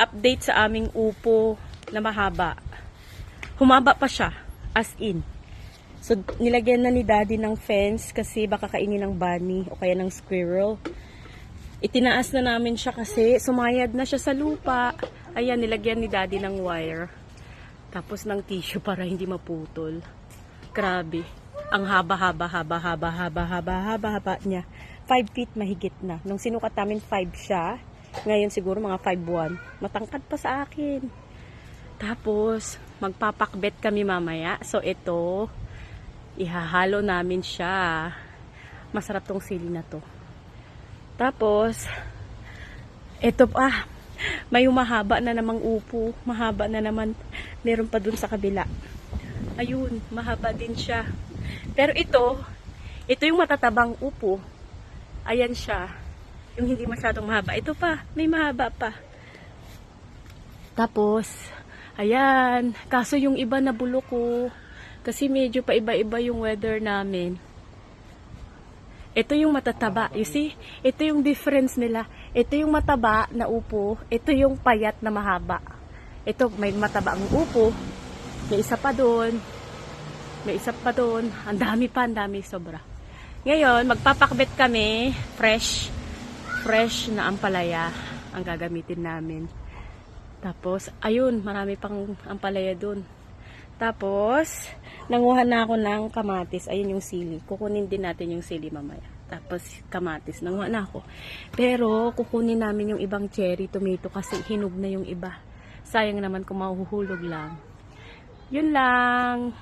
update sa aming upo na mahaba. Humaba pa siya, as in. So, nilagyan na ni daddy ng fence kasi baka kainin ng bunny o kaya ng squirrel. Itinaas na namin siya kasi sumayad na siya sa lupa. Ayan, nilagyan ni daddy ng wire. Tapos ng tissue para hindi maputol. Grabe. Ang haba-haba, haba-haba, haba-haba, haba-haba niya. 5 feet mahigit na. Nung sinukat namin 5 siya, ngayon siguro mga 5'1". Matangkad pa sa akin. Tapos, magpapakbet kami mamaya. So, ito, ihahalo namin siya. Masarap tong sili na to. Tapos, ito pa, may umahaba na namang upo. Mahaba na naman. Meron pa dun sa kabila. Ayun, mahaba din siya. Pero ito, ito yung matatabang upo. Ayan siya. Yung hindi masyadong mahaba. Ito pa, may mahaba pa. Tapos, ayan. Kaso yung iba na bulok ko. Kasi medyo pa iba-iba yung weather namin. Ito yung matataba. You see? Ito yung difference nila. Ito yung mataba na upo. Ito yung payat na mahaba. Ito, may mataba ang upo. May isa pa doon. May isa pa doon. Ang dami pa, ang dami sobra. Ngayon, magpapakbet kami. Fresh. Fresh na ampalaya ang gagamitin namin. Tapos, ayun, marami pang ampalaya doon. Tapos, nanguha na ako ng kamatis. Ayun yung sili. Kukunin din natin yung sili mamaya. Tapos, kamatis. Nanguha na ako. Pero, kukunin namin yung ibang cherry tomato kasi hinog na yung iba. Sayang naman kung mahuhulog lang. Yun lang.